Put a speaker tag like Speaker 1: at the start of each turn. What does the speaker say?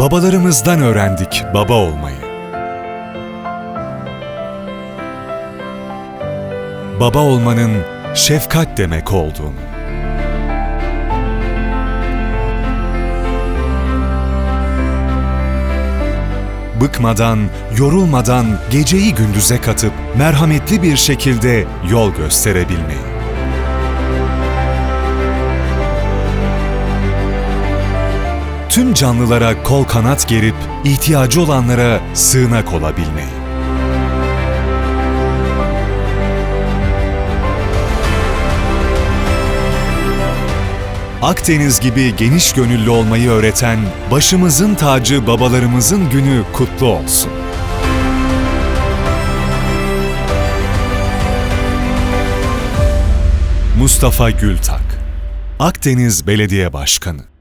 Speaker 1: Babalarımızdan öğrendik baba olmayı. Baba olmanın şefkat demek olduğunu. Bıkmadan, yorulmadan geceyi gündüze katıp merhametli bir şekilde yol gösterebilmeyi. Tüm canlılara kol kanat gerip ihtiyacı olanlara sığınak olabilmeyi. Akdeniz gibi geniş gönüllü olmayı öğreten başımızın tacı babalarımızın günü kutlu olsun. Mustafa Gültak Akdeniz Belediye Başkanı